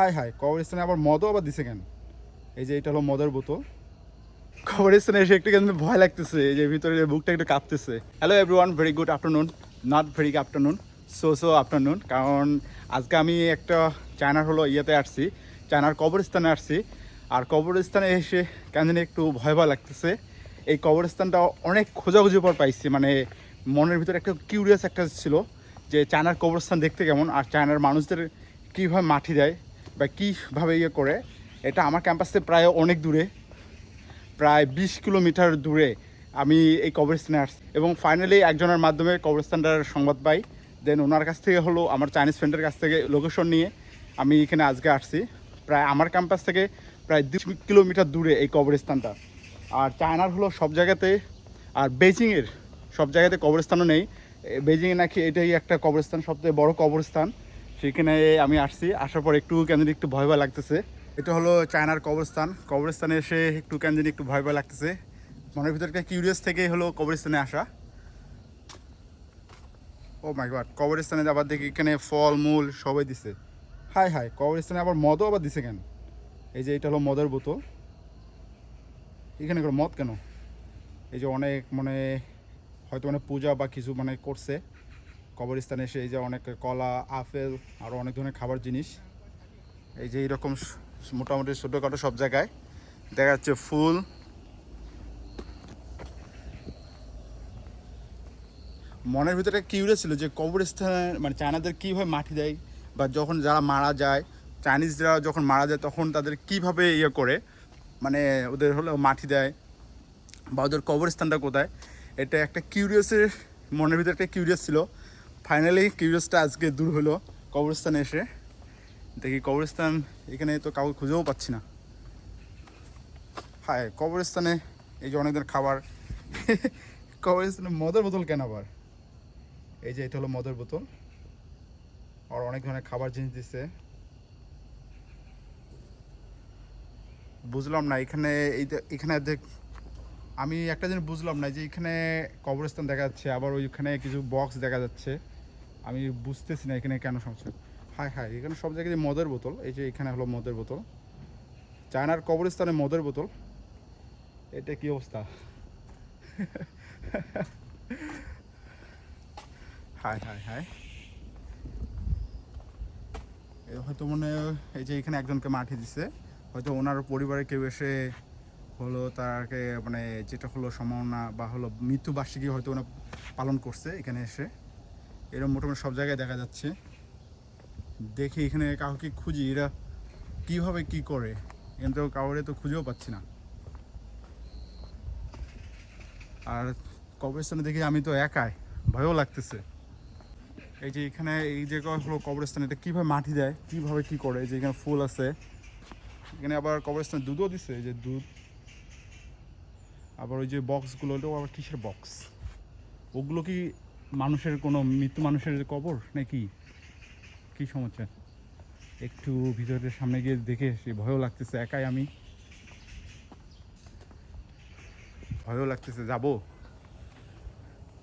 High high, কবরস্থানে আবার মদও আবার দিছে কেন? এই যে এটা হলো মদের বোতল। কবরস্থানে এসে একটু কিন্তু ভয় লাগতেছে, এই যে ভিতরে বুকটা একটু কাঁপতেছে। Hello everyone very good afternoon not very afternoon so so afternoon কারণ আজকে আমি একটা চায়নার হলো ইয়েতে আসছি চায়নার কবরস্থানে আসছি, আর কবরস্থানে এসে কেন জানি একটু ভয় ভয় লাগতেছে। এই কবরস্থানটা অনেক খোঁজাখুঁজি পর পাইছি মানে মনের ভিতরে একটা কিউরিয়াস একটা ছিল যে চায়নার কবরস্থান দেখতে কেমন, আর চায়নার মানুষদের কীভাবে মাটি দেয় বা কীভাবে ইয়ে করে, এটা আমার ক্যাম্পাস থেকে প্রায় অনেক দূরে, প্রায় বিশ কিলোমিটার দূরে আমি এই কবরস্থানে আসছি। এবং ফাইনালি একজনের মাধ্যমে কবরস্থানটার সংবাদ পাই। দেন ওনার কাছ থেকে হলো আমার চাইনিজ ফ্রেন্ডের কাছ থেকে লোকেশন নিয়ে আমি এখানে আজকে আসছি। প্রায় আমার ক্যাম্পাস থেকে প্রায় দু কিলোমিটার দূরে এই কবরস্থানটা। আর চায়নার হলো সব জায়গাতে, আর বেজিংয়ের সব জায়গাতে কবরস্থানও নেই। বেজিংয়ে নাকি এটাই একটা কবরস্থান সবথেকে বড় কবরস্থান। সেখানে আমি আসছি। আসার পর একটু কেন একটু ভয় ভয় লাগতেছে। এটা হলো চায়নার কবরস্থান। কবরস্থানে এসে একটু কেন একটু ভয় ভয় লাগতেছে। মনের ভিতরটা কিউরিয়াস থেকে হলো কবরস্থানে আসা। ও মাই গড কবরস্থানে আবার দেখি এখানে ফল, মূল সবাই দিছে। হাই হাই, কবরস্থানে আবার মদও আবার দিছে কেন? এই যে এটা হলো মদের বোতল। এখানে করে মদ কেন? এই যে অনেক মানে হয়তো মানে পূজা বা কিছু মানে করছে। কবরস্থানে এসে এই যে অনেক কলা, আপেল আরও অনেক ধরনের খাবার জিনিস। এই যে এইরকম মোটামুটি ছোটোখাটো সব জায়গায়। দেখা যাচ্ছে ফুল। মনের ভিতরে কিউরিয়াস ছিল যে কবরস্থানে মানে চায়নাদের কীভাবে মাটি দেয় বা যখন যারা মারা যায়, চাইনিজরা যখন মারা যায় তখন তাদের কীভাবে ইয়ে করে মানে ওদের হলো মাটি দেয় বা ওদের কবরস্থানটা কোথায়। এটা একটা কিউরিয়াসের, মনের ভিতরে একটা কিউরিয়াস ছিল। ফাইনালি কিউরিয়াসটা আজকে দূর হলো। কবরস্থানে এসে। দেখি কবরস্থান, এখানে তো কাউকে খুঁজেও পাচ্ছি না। হায়, কবরস্থানে এই যে অনেকদের খাবার। কবরস্থানে মদের বোতল কেন আবার? এই যে এটা হলো মদের বোতল। আর অনেক ধরনের খাবার জিনিস দিচ্ছে বুঝলাম না, এখানে এই এখানে দেখ, আমি একটা জিনিস বুঝলাম না যে এখানে কবরস্থান দেখা যাচ্ছে, আবার ওইখানে কিছু বক্স দেখা যাচ্ছে। আমি বুঝতেছি না এখানে কেন সমস্যা। হায় হায় এখানে সব জায়গায় মদের বোতল, এই যে এখানে হলো মদের বোতল। চায়নার কবরস্থানে মদের বোতল। এটা কি অবস্থা? হায় হায় এ হয়তো মনে এই যে এখানে একজনকে মাটি দিছে। হয়তো ওনার পরিবারে কেউ এসে হলো তাকে মানে যেটা হলো সম্ভাবনা বা হলো মৃত্যুবার্ষিকী হয়তো ওনা পালন করছে এখানে এসে। এরকম মোটামুটি সব জায়গায় দেখা যাচ্ছে। দেখি এখানে কাউকে খুঁজি, এরা কীভাবে কি করে? এখানে তো কাউরে তো খুঁজেও পাচ্ছি না। আর কবরস্থানে দেখি আমি তো একাই, ভয়ও লাগতেছে। এই যে এখানে এই যে হলো কবরস্থান, এটা কীভাবে মাটি দেয়, কীভাবে কি করে? যে এখানে ফুল আছে। এখানে আবার কবরস্থানে দুধও দিছে যে দুধ। আবার ওই যে বক্সগুলো ওটাও আবার কিসের বক্স ওগুলো কি মানুষের কোনো মৃত্যু মানুষের কবর নাকি? কি সমস্যা? একটু ভিতরের সামনে গিয়ে দেখে এসে ভয়ও লাগতেছে, একাই আমি। ভয়ও লাগতেছে, যাব?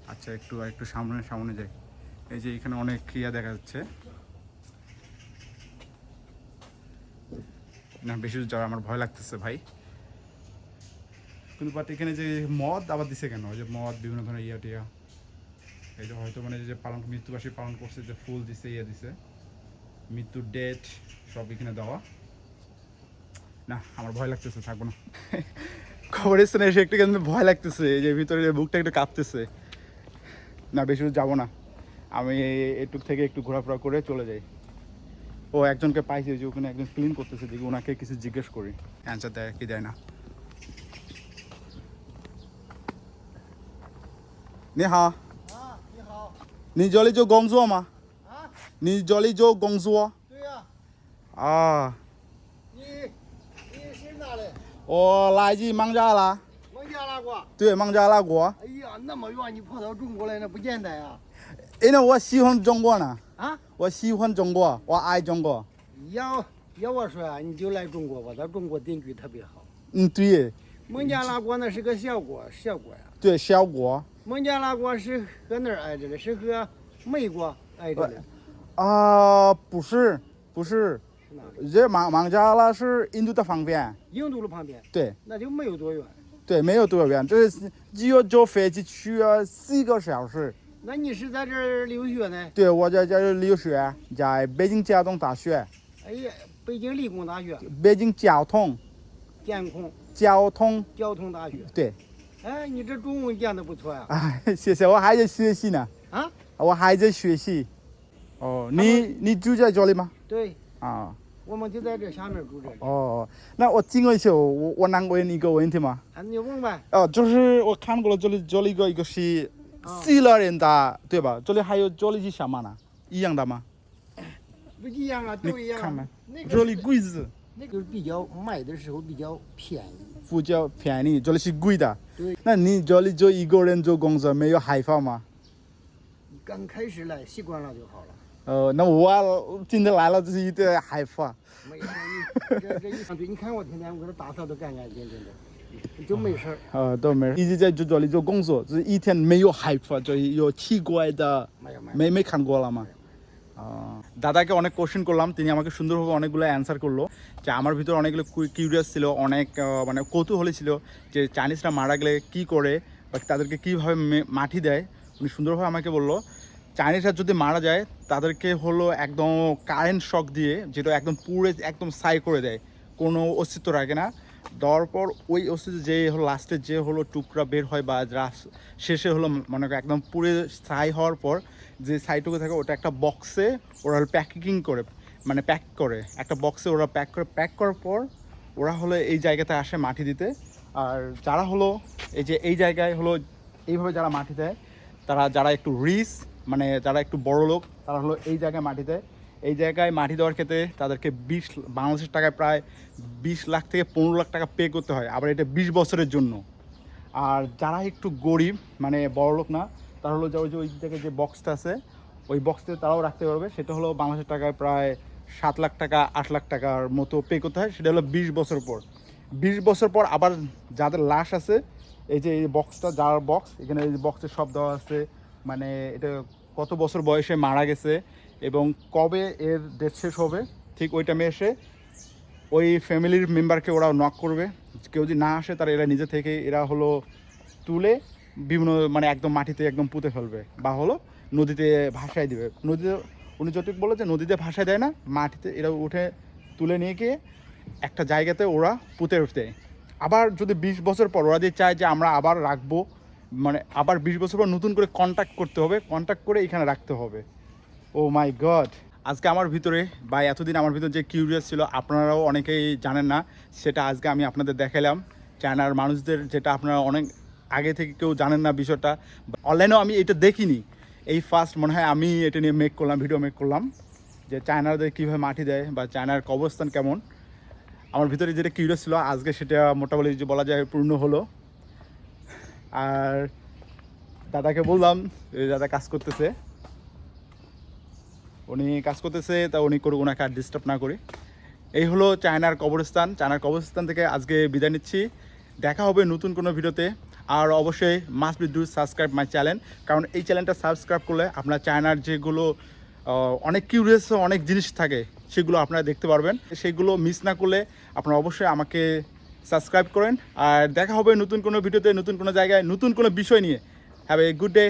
আচ্ছা একটু একটু সামনে সামনে যাই। এই যে এখানে অনেক ক্রিয়া দেখা যাচ্ছে। না, বেশি যাওয়া আমার ভয় লাগতেছে, ভাই। কিন্তু বাট এখানে যে মদ আবার দিছে কেন? যে মদ, বিভিন্ন ধরনের ইয়া টিয়া। মানে এই যে হয়তো মানে যে পালন মৃত্যুবাসী পালন করছে, যে ফুল দিছে ইয়ে দিছে। মৃত্যুর ডেট সব এখানে দেওয়া। না, আমার ভয় লাগতেছে, থাকব না। কবরস্থানে এসে একটু কিন্তু ভয় লাগতেছে যে ভিতরে বুকটা একটু কাঁপতেছে। না, বেশি দূর যাব না। আমি এটুক থেকে একটু ঘোরাফেরা করে চলে যাই। ও একজনকে পাইছি, যে ওখানে একজন ক্লিন করতেছে, দেখি ওনাকে কিছু জিজ্ঞেস করি। অ্যান্সার দেয় কি দেয় না। নেহা 你这里做工作吗？啊，你这里做工作对呀、啊？你你是哪里？我来自孟加拉，孟加拉国。对孟加拉国，哎呀，那么远你跑到中国来，那不简单呀！因为我喜欢中国呢，啊，我喜欢中国，我爱中国。要要我说啊，你就来中国吧，咱中国定居特别好。嗯，对，孟加拉国那是个小国，小国呀。对，小国孟加拉国是和哪儿挨着的？是和美国挨着的。啊，不是，不是？这孟孟加拉是印度的旁边，印度的旁边，对那就没有多远。对，没有多远，这是只有坐飞机去要四个小时。那你是在这儿留学呢？对，我在这儿留学，在北京交通大学，哎呀，北京理工大学北京交通电控交通，交通大学。对，哎，你这中文讲的不错呀。哎，谢谢，我还在学习呢，啊，我还在学习。哦，你你住在这里吗？对，啊，我们就在这下面住这里。哦，那我进过去，我我能问你一个问题吗？啊，你问呗。哦，就是我看过了，这里这里一个一个是希腊人的，对吧？这里还有这里是什么呢？一样的吗？不一样啊，都一样。你看没？那个这里柜子那个比较买的时候比较便宜。比较便宜，这里是贵的。对，那你这里就一个人做工作，没有害怕吗？你刚开始来习惯了就好了。呃，那我今天来了就是有点害怕。没事，你这这一上对，你看我天天我给他打扫的干干净净的，就没事儿。呃，都没事一直在这里做工作，就是一天没有害怕，就有奇怪的，没有没有。没没看过了吗 দাদাকে অনেক কোশ্চেন করলাম, তিনি আমাকে সুন্দরভাবে অনেকগুলো অ্যান্সার করল। যে আমার ভিতরে অনেকগুলো কিউরিয়াস ছিল, অনেক মানে কৌতূহলী ছিল যে চাইনিজরা মারা গেলে কি করে বা তাদেরকে কীভাবে মাটি দেয়। উনি সুন্দরভাবে আমাকে বলল, চাইনিজরা যদি মারা যায়, তাদেরকে হলো একদম কারেন্ট শক দিয়ে, যেটা একদম পুরে একদম সাই করে দেয়, কোনো অস্তিত্ব রাখে না। দেওয়ার পর ওই ওষুধ যে হলো লাস্টে যে হলো টুকরা বের হয় বা শেষে হলো মনে করো একদম পুরে ছাই হওয়ার পর যে সাইটুকু থাকে ওটা একটা বক্সে ওরা হলো প্যাকেজিং করে মানে প্যাক করে। একটা বক্সে ওরা প্যাক করে প্যাক করার পর ওরা হলো এই জায়গাতে আসে মাটি দিতে। আর যারা হলো এই যে এই জায়গায় হলো এইভাবে যারা মাটি দেয়, তারা যারা একটু রিস মানে যারা একটু বড় লোক, তারা হলো এই জায়গায় মাটি দেয়। এই জায়গায় মাটি দেওয়ার ক্ষেত্রে তাদেরকে বিশ বাংলাদেশের টাকায় প্রায় বিশ লাখ থেকে পনেরো লাখ টাকা পে করতে হয়। আবার এটা বিশ বছরের জন্য। আর যারা একটু গরিব মানে বড় লোক না, তারা হলো যে ওই যে ওই জায়গায় যে বক্সটা আছে, ওই বক্সতে তারাও রাখতে পারবে। সেটা হলো বাংলাদেশের টাকায় প্রায় সাত লাখ টাকা, আট লাখ টাকার মতো পে করতে হয়। সেটা হলো বিশ বছর পর। বিশ বছর পর আবার যাদের লাশ আছে, এই যে এই বক্সটা যার বক্স এখানে এই বক্সের সব দেওয়া আছে। মানে এটা কত বছর বয়সে মারা গেছে। এবং কবে এর ডেট শেষ হবে, ঠিক ওই টাইমে এসে ওই ফ্যামিলির মেম্বারকে ওরা নক করবে। কেউ যদি না আসে, তারা এরা নিজে থেকে এরা হলো তুলে বিভিন্ন মানে একদম মাটিতে একদম পুঁতে ফেলবে বা হলো নদীতে ভাসায় দিবে। নদীতে, উনি যতটুকু বলে যে নদীতে ভাসায় দেয় না, মাটিতে এরা উঠে তুলে নিয়ে গিয়ে একটা জায়গাতে ওরা পুঁতে দেয় আবার যদি বিশ বছর পর ওরা যদি চায় যে আমরা আবার রাখব মানে আবার বিশ বছর পর নতুন করে কন্ট্যাক্ট করতে হবে কন্ট্যাক্ট করে এখানে রাখতে হবে। Oh my God. আজকে আমার ভিতরে বা এতদিন আমার ভিতরে যে কিউরিয়াস ছিল, আপনারাও অনেকেই জানেন না, সেটা আজকে আমি আপনাদের দেখালাম। চায়নার মানুষদের যেটা আপনারা অনেক আগে থেকে কেউ জানেন না বিষয়টা অনলাইনেও আমি এটা দেখিনি। এই ফার্স্ট মনে হয় আমি এটা নিয়ে মেক করলাম ভিডিও মেক করলাম, যে চায়নাদের কীভাবে মাটি দেয় বা চায়নার কবরস্থান কেমন। আমার ভিতরে যেটা কিউরিয়াস ছিল, আজকে সেটা মোটামুটি যে বলা যায় পূর্ণ হলো। আর দাদাকে বললাম দাদা কাজ করতেছে। উনি কাজ করতেছে, তা উনি করুক, ওনাকে আর ডিস্টার্ব না করি। এই হলো চায়নার কবরস্থান। চায়নার কবরস্থান থেকে আজকে বিদায় নিচ্ছি। দেখা হবে নতুন কোনো ভিডিওতে। আর অবশ্যই must be do subscribe my channel কারণ এই চ্যানেলটা সাবস্ক্রাইব করলে আপনার চায়নার যেগুলো অনেক কিউরিয়াস অনেক জিনিস থাকে, সেগুলো আপনারা দেখতে পারবেন। সেগুলো মিস না করলে আপনারা অবশ্যই আমাকে সাবস্ক্রাইব করেন। আর দেখা হবে নতুন কোনো ভিডিওতে, নতুন কোনো জায়গায়, নতুন কোনো বিষয় নিয়ে। Have a good day